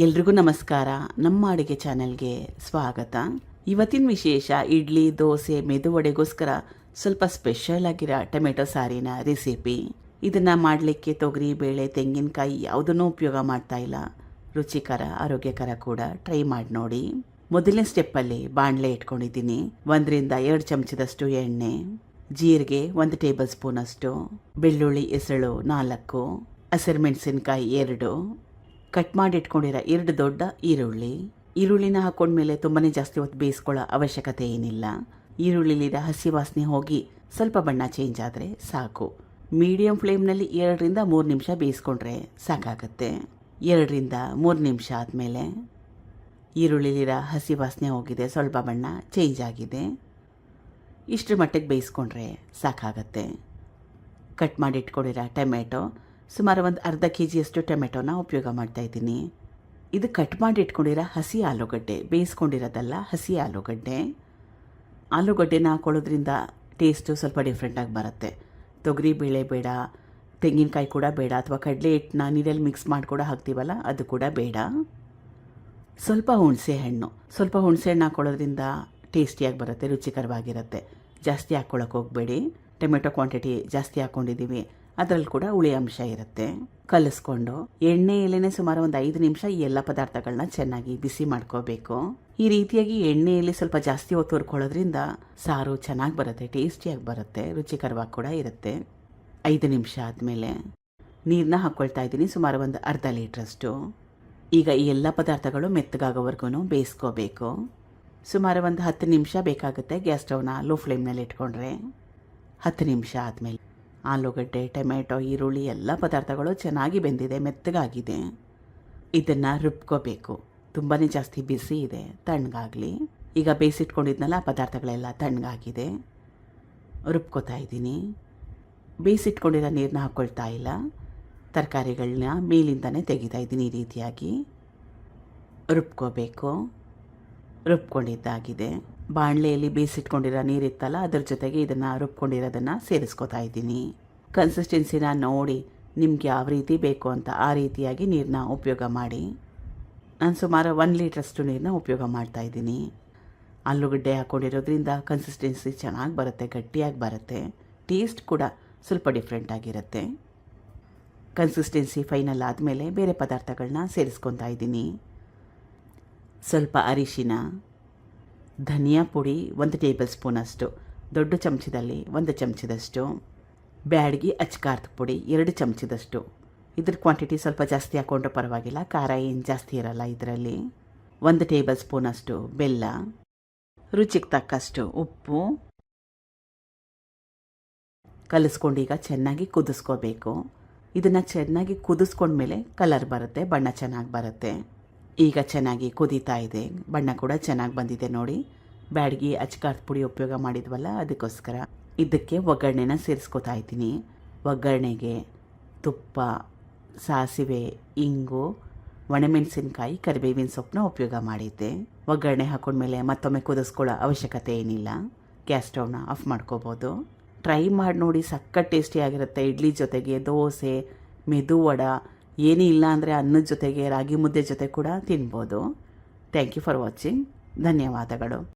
ಎಲ್ರಿಗೂ ನಮಸ್ಕಾರ. ನಮ್ಮ ಅಡುಗೆ ಚಾನೆಲ್ಗೆ ಸ್ವಾಗತ. ಇವತ್ತಿನ ವಿಶೇಷ, ಇಡ್ಲಿ, ದೋಸೆ ಮೆದುವಡೆಗೋಸ್ಕರ ಸ್ವಲ್ಪ ಸ್ಪೆಷಲ್ ಆಗಿರೋ ಟೊಮೆಟೊ ಸಾರಿನ ರೆಸಿಪಿ ಇದನ್ನು ಮಾಡಲಿಕ್ಕೆ ತೊಗರಿ, ಬೇಳೆ, ತೆಂಗಿನಕಾಯಿ ಯಾವುದನ್ನೂ ಉಪಯೋಗ ಮಾಡ್ತಾ ಇಲ್ಲ. ರುಚಿಕರ, ಆರೋಗ್ಯಕರ ಕೂಡ ಟ್ರೈ ಮಾಡಿ ನೋಡಿ. ಮೊದಲನೇ ಸ್ಟೆಪ್ಪಲ್ಲಿ ಬಾಣಲೆ ಇಟ್ಕೊಂಡಿದ್ದೀನಿ. ಒಂದರಿಂದ ಎರಡು ಚಮಚದಷ್ಟು ಎಣ್ಣೆ, ಜೀರಿಗೆ ಒಂದು ಟೇಬಲ್ ಸ್ಪೂನ್ ಅಷ್ಟು, ಬೆಳ್ಳುಳ್ಳಿ, ಹೆಸಳು ನಾಲ್ಕು, ಹಸಿರು ಮೆಣಸಿನಕಾಯಿ ಎರಡು ಕಟ್ ಮಾಡಿ ಇಟ್ಕೊಂಡಿರೋ ಎರಡು ದೊಡ್ಡ ಈರುಳ್ಳಿ. ಈರುಳ್ಳಿನ ಹಾಕೊಂಡ್ಮೇಲೆ ತುಂಬಾನೇ ಜಾಸ್ತಿ ಹೊತ್ತು ಬೇಯಿಸ್ಕೊಳ್ಳೋ ಅವಶ್ಯಕತೆ ಏನಿಲ್ಲ. ಈರುಳ್ಳಿಲಿರೋ ಹಸಿ ವಾಸನೆ ಹೋಗಿ ಸ್ವಲ್ಪ ಬಣ್ಣ ಚೇಂಜ್ ಆದರೆ ಸಾಕು. ಮೀಡಿಯಂ ಫ್ಲೇಮ್ನಲ್ಲಿ ಎರಡರಿಂದ ಮೂರು ನಿಮಿಷ ಬೇಯಿಸ್ಕೊಂಡ್ರೆ ಸಾಕಾಗತ್ತೆ. ಎರಡರಿಂದ ಮೂರು ನಿಮಿಷ ಆದಮೇಲೆ ಈರುಳ್ಳಿಲಿರೋ ಹಸಿ ವಾಸನೆ ಹೋಗಿದೆ, ಸ್ವಲ್ಪ ಬಣ್ಣ ಚೇಂಜ್ ಆಗಿದೆ. ಇಷ್ಟರ ಮಟ್ಟಿಗೆ ಬೇಯಿಸ್ಕೊಂಡ್ರೆ ಸಾಕಾಗತ್ತೆ. ಕಟ್ ಮಾಡಿ ಇಟ್ಕೊಂಡಿರೋ ಟೊಮೆಟೊ ಸುಮಾರು ಒಂದು ಅರ್ಧ ಕೆ ಜಿಯಷ್ಟು ಟೊಮೆಟೊನ ಉಪಯೋಗ ಮಾಡ್ತಾ ಇದ್ದೀನಿ. ಇದು ಕಟ್ ಮಾಡಿ ಇಟ್ಕೊಂಡಿರೋ ಹಸಿ ಆಲೂಗಡ್ಡೆ, ಬೇಯಿಸ್ಕೊಂಡಿರೋದಲ್ಲ ಹಸಿ ಆಲೂಗಡ್ಡೆ. ಆಲೂಗಡ್ಡೆನ ಹಾಕೊಳ್ಳೋದ್ರಿಂದ ಟೇಸ್ಟು ಸ್ವಲ್ಪ ಡಿಫ್ರೆಂಟಾಗಿ ಬರುತ್ತೆ. ತೊಗರಿ, ಬೇಳೆ ಬೇಡ, ತೆಂಗಿನಕಾಯಿ ಕೂಡ ಬೇಡ ಅಥವಾ ಕಡಲೆ ಹಿಟ್ಟನ್ನ ನೀರಲ್ಲಿ ಮಿಕ್ಸ್ ಮಾಡಿ ಕೂಡ ಹಾಕ್ತೀವಲ್ಲ, ಅದು ಕೂಡ ಬೇಡ. ಸ್ವಲ್ಪ ಹುಣಸೆ ಹಣ್ಣು. ಸ್ವಲ್ಪ ಹುಣಸೆ ಹಣ್ಣು ಹಾಕೊಳ್ಳೋದ್ರಿಂದ ಟೇಸ್ಟಿಯಾಗಿ ಬರುತ್ತೆ, ರುಚಿಕರವಾಗಿರುತ್ತೆ. ಜಾಸ್ತಿ ಹಾಕ್ಕೊಳಕ್ಕೆ ಹೋಗಬೇಡಿ. ಟೊಮೆಟೊ ಕ್ವಾಂಟಿಟಿ ಜಾಸ್ತಿ ಹಾಕ್ಕೊಂಡಿದ್ದೀವಿ ಅದರಲ್ಲಿ ಕೂಡ ಹುಳಿ ಅಂಶ ಇರುತ್ತೆ. ಕಲಿಸ್ಕೊಂಡು ಎಣ್ಣೆಯಲ್ಲೇ ಸುಮಾರು ಒಂದು ಐದು ನಿಮಿಷ ಈ ಎಲ್ಲ ಪದಾರ್ಥಗಳನ್ನ ಚೆನ್ನಾಗಿ ಬಿಸಿ ಮಾಡ್ಕೋಬೇಕು. ಈ ರೀತಿಯಾಗಿ ಎಣ್ಣೆಯಲ್ಲಿ ಸ್ವಲ್ಪ ಜಾಸ್ತಿ ಹೊತ್ತು ಹುರ್ಕೊಳ್ಳೋದ್ರಿಂದ ಸಾರು ಚೆನ್ನಾಗಿ ಬರುತ್ತೆ, ಟೇಸ್ಟಿಯಾಗಿ ಬರುತ್ತೆ, ರುಚಿಕರವಾಗಿ ಕೂಡ ಇರುತ್ತೆ. ಐದು ನಿಮಿಷ ಆದಮೇಲೆ ನೀರನ್ನ ಹಾಕ್ಕೊಳ್ತಾ ಇದ್ದೀನಿ, ಸುಮಾರು ಒಂದು ಅರ್ಧ ಲೀಟ್ರಷ್ಟು. ಈಗ ಈ ಎಲ್ಲ ಪದಾರ್ಥಗಳು ಮೆತ್ತಗಾಗೋವರೆಗೂ ಬೇಯಿಸ್ಕೋಬೇಕು. ಸುಮಾರು ಒಂದು ಹತ್ತು ನಿಮಿಷ ಬೇಕಾಗುತ್ತೆ ಗ್ಯಾಸ್ ಸ್ಟವ್ನ ಲೋ ಫ್ಲೇಮ್ನಲ್ಲಿ ಇಟ್ಕೊಂಡ್ರೆ. ಹತ್ತು ನಿಮಿಷ ಆದಮೇಲೆ ಆಲೂಗಡ್ಡೆ ಟೊಮೆಟೊ ಈರುಳ್ಳಿ ಎಲ್ಲ ಪದಾರ್ಥಗಳು ಚೆನ್ನಾಗಿ ಬೆಂದಿದೆ, ಮೆತ್ತಗಾಗಿದೆ. ಇದನ್ನು ರುಬ್ಕೋಬೇಕು. ತುಂಬಾ ಜಾಸ್ತಿ ಬಿಸಿ ಇದೆ, ತಣ್ಣಗಾಗಲಿ. ಈಗ ಬೇಯಿಸಿಟ್ಕೊಂಡಿದ್ನಲ್ಲ, ಆ ಪದಾರ್ಥಗಳೆಲ್ಲ ತಣ್ಣಗಾಗಿದೆ. ರುಬ್ಕೋತಾ ಇದ್ದೀನಿ. ಬೇಯಿಸಿಟ್ಕೊಂಡಿರೋ ನೀರನ್ನ ಹಾಕ್ಕೊಳ್ತಾ ಇಲ್ಲ. ತರಕಾರಿಗಳನ್ನ ಮೇಲಿಂದನೇ ತೆಗಿತಾ ಇದ್ದೀನಿ ಈ ರೀತಿಯಾಗಿ. ರುಬ್ಕೋಬೇಕು. ರುಬ್ಕೊಂಡಿದ್ದಾಗಿದೆ. ಬಾಣಲೆಯಲ್ಲಿ ಬೇಯಿಸಿಟ್ಕೊಂಡಿರೋ ನೀರಿತ್ತಲ್ಲ, ಅದ್ರ ಜೊತೆಗೆ ಇದನ್ನು ರುಬ್ಕೊಂಡಿರೋದನ್ನು ಸೇರಿಸ್ಕೊತಾ ಇದ್ದೀನಿ. ಕನ್ಸಿಸ್ಟೆನ್ಸಿನ ನೋಡಿ ನಿಮ್ಗೆ ಯಾವ ರೀತಿ ಬೇಕು ಅಂತ ಆ ರೀತಿಯಾಗಿ ನೀರನ್ನ ಉಪಯೋಗ ಮಾಡಿ. ನಾನು ಸುಮಾರು ಒನ್ ಲೀಟ್ರಷ್ಟು ನೀರನ್ನ ಉಪಯೋಗ ಮಾಡ್ತಾ ಇದ್ದೀನಿ. ಆಲೂಗಡ್ಡೆ ಹಾಕ್ಕೊಂಡಿರೋದ್ರಿಂದ ಕನ್ಸಿಸ್ಟೆನ್ಸಿ ಚೆನ್ನಾಗಿ ಬರುತ್ತೆ, ಗಟ್ಟಿಯಾಗಿ ಬರುತ್ತೆ. ಟೇಸ್ಟ್ ಕೂಡ ಸ್ವಲ್ಪ ಡಿಫ್ರೆಂಟ್ ಆಗಿರುತ್ತೆ. ಕನ್ಸಿಸ್ಟೆನ್ಸಿ ಫೈನಲ್ ಆದಮೇಲೆ ಬೇರೆ ಪದಾರ್ಥಗಳನ್ನ ಸೇರಿಸ್ಕೊತಾ ಇದ್ದೀನಿ. ಸ್ವಲ್ಪ ಅರಿಶಿನ ಧನಿಯಾ ಪುಡಿ ಒಂದು ಟೇಬಲ್ ಸ್ಪೂನ್ ಅಷ್ಟು, ದೊಡ್ಡ ಚಮಚದಲ್ಲಿ ಒಂದು ಚಮಚದಷ್ಟು, ಬ್ಯಾಡ್ಗಿ ಅಚ್ಕಾರದ ಪುಡಿ ಎರಡು ಚಮಚದಷ್ಟು. ಇದ್ರ ಕ್ವಾಂಟಿಟಿ ಸ್ವಲ್ಪ ಜಾಸ್ತಿ ಹಾಕ್ಕೊಂಡ್ರೆ ಪರವಾಗಿಲ್ಲ, ಖಾರ ಏನು ಜಾಸ್ತಿ ಇರಲ್ಲ ಇದರಲ್ಲಿ. ಒಂದು ಟೇಬಲ್ ಸ್ಪೂನ್ ಅಷ್ಟು ಬೆಲ್ಲ, ರುಚಿಗೆ ತಕ್ಕಷ್ಟು ಉಪ್ಪು. ಕಲಿಸ್ಕೊಂಡು ಈಗ ಚೆನ್ನಾಗಿ ಕುದಿಸ್ಕೋಬೇಕು. ಇದನ್ನು ಚೆನ್ನಾಗಿ ಕುದಿಸ್ಕೊಂಡ್ಮೇಲೆ ಕಲರ್ ಬರುತ್ತೆ, ಬಣ್ಣ ಚೆನ್ನಾಗಿ ಬರುತ್ತೆ. ಈಗ ಚೆನ್ನಾಗಿ ಕುದೀತಾ ಇದೆ. ಬಣ್ಣ ಕೂಡ ಚೆನ್ನಾಗಿ ಬಂದಿದೆ ನೋಡಿ. ಬ್ಯಾಡಗಿ ಅಚ್ಕಾರದ ಪುಡಿ ಉಪಯೋಗ ಮಾಡಿದ್ವಲ್ಲ, ಅದಕ್ಕೋಸ್ಕರ. ಇದಕ್ಕೆ ಒಗ್ಗರಣೆನ ಸೇರಿಸ್ಕೊತಾ ಇದ್ದೀನಿ. ಒಗ್ಗರಣೆಗೆ ತುಪ್ಪ, ಸಾಸಿವೆ, ಇಂಗು, ಒಣಮೆಣಸಿನ್ಕಾಯಿ, ಕರಿಬೇವಿನ ಸೊಪ್ಪನ್ನ ಉಪಯೋಗ ಮಾಡಿದ್ದೆ. ಒಗ್ಗರಣೆ ಹಾಕೊಂಡ್ಮೇಲೆ ಮತ್ತೊಮ್ಮೆ ಕುದಿಸ್ಕೊಳ್ಳೋ ಅವಶ್ಯಕತೆ ಏನಿಲ್ಲ. ಗ್ಯಾಸ್ ಸ್ಟೌವ್ನ ಆಫ್ ಮಾಡ್ಕೋಬೋದು. ಟ್ರೈ ಮಾಡಿ ನೋಡಿ ಸಕ್ಕ ಟೇಸ್ಟಿಯಾಗಿರುತ್ತೆ. ಇಡ್ಲಿ ಜೊತೆಗೆ ದೋಸೆ, ಮೆದು ವಡ ಏನೂ ಇಲ್ಲ ಅಂದರೆ ಅನ್ನದ ಜೊತೆಗೆ ರಾಗಿ ಮುದ್ದೆ ಜೊತೆ ಕೂಡ ತಿನ್ಬೋದು. ಥ್ಯಾಂಕ್ ಯು ಫಾರ್ ವಾಚಿಂಗ್ ಧನ್ಯವಾದಗಳು.